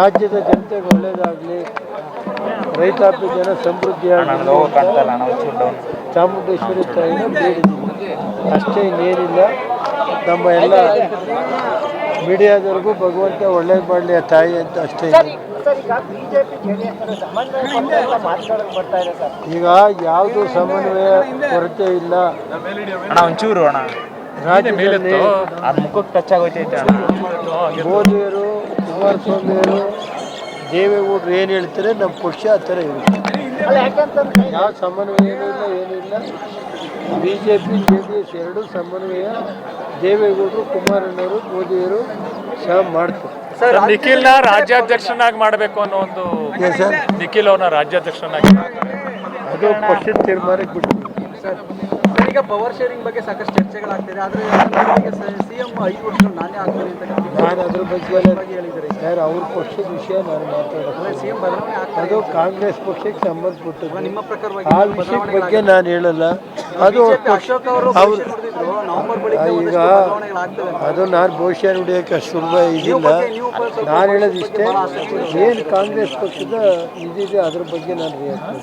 ರಾಜ್ಯದ ಜನತೆಗೆ ಒಳ್ಳೇದಾಗಲಿ. ರೈತಾಪಿ ಜನ ಸಮೃದ್ಧಿ ಅಣ್ಣ ಆಗಲಿ ನೋವು ಕಾಣ್ತಲ್ಲ ಅಣ್ಣ ಒಂಚೂರು ಡೌನ್ ಚಾಮುಂಡೇಶ್ವರಿ ತಾಯಿನ ಬೇಡಿದ್ದೀವಿ ಅಷ್ಟೇ ಇನ್ನೇನಿಲ್ಲ ನಮ್ಮ ಎಲ್ಲ ಮೀಡಿಯಾದವ್ರಿಗೂ ಭಗವಂತ ಒಳ್ಳೇದು ಮಾಡಲಿ ಆ ತಾಯಿ ಅಂತ ಅಷ್ಟೇ. ಈಗ ಯಾವುದು ಸಮನ್ವಯ ಕೊರತೆ ಇಲ್ಲ. ಅಣ್ಣ ರಾಜ್ಯದಲ್ಲಿ ಅದು ಆಗೋಯ್ತೈತೆ ಕುಮಾರಸ್ವಾಮಿಯವರು ದೇವೇಗೌಡರು ಏನು ಹೇಳ್ತಾರೆ? ನಮ್ಮ ಪಕ್ಷ ಆ ಥರ ಇರುತ್ತೆ. ಯಾವ ಸಮನ್ವಯ ಏನಿಲ್ಲ ಏನಿಲ್ಲ B J P J D S ಎರಡೂ ಸಮನ್ವಯ. ದೇವೇಗೌಡರು ಕುಮಾರಣ್ಣವರು ಮೋದಿಯವರು ಸಹ ಮಾಡ್ತಾರೆ. ಸರ್ ನಿಖಿಲ್ನ ರಾಜ್ಯಾಧ್ಯಕ್ಷನಾಗಿ ಮಾಡಬೇಕು ಅನ್ನೋ ಒಂದು ನಿಖಿಲ್ ಅವ್ರನ್ನ ರಾಜ್ಯಾಧ್ಯಕ್ಷನಾಗಿ ಅದು ಪಕ್ಷದ ತೀರ್ಮಾನಕ್ಕೆ ಬಿಟ್ಟು ಸರ್ ಈಗ ಪವರ್ ಶೇರಿಂಗ್ ಬಗ್ಗೆ ಸಾಕಷ್ಟು ಚರ್ಚೆಗಳಾಗ್ತಿದೆ. ಆದರೆ ಸಿ ಎಂ ಐದು ವರ್ಷ ನಾನೇ ಆಗ್ತೀನಿ ಅಂತ ನಾನು ಅದ್ರ ಬಗ್ಗೆ ಎಲ್ಲ ಸರ್ ಅವ್ರ ಪಕ್ಷದ ವಿಷಯ ನಾನು ಮಾತಾಡೋದು. ಸಿಎಂ ಬದಲಾವಣೆ ಆಗ್ತದೆ ಅದು ಕಾಂಗ್ರೆಸ್ ಪಕ್ಷಕ್ಕೆ ಸಂಬಂಧಪಟ್ಟದ್ದು. ನಿಮ್ಮ ಪ್ರಕಾರವಾಗಿ ಆ ವಿಷಯದ ಬಗ್ಗೆ ನಾನು ಹೇಳಲ್ಲ. ಅದು ಅಶೋಕ್ ಅವರು ಅವ್ರು ನವೆಂಬರ್ ಬಳಿಕ ಈಗ ಅದು ನಾನು ಭವಿಷ್ಯ ನುಡಿಯೋಕೆ ಅಷ್ಟು ಸುಲಭ ಇದಿಲ್ಲ ನಾನು ಹೇಳೋದಿಷ್ಟೇ ಏನು ಕಾಂಗ್ರೆಸ್ ಪಕ್ಷದ ಇದಿದೆ ಅದ್ರ ಬಗ್ಗೆ ನಾನು ಹೇಳ್ತೀನಿ.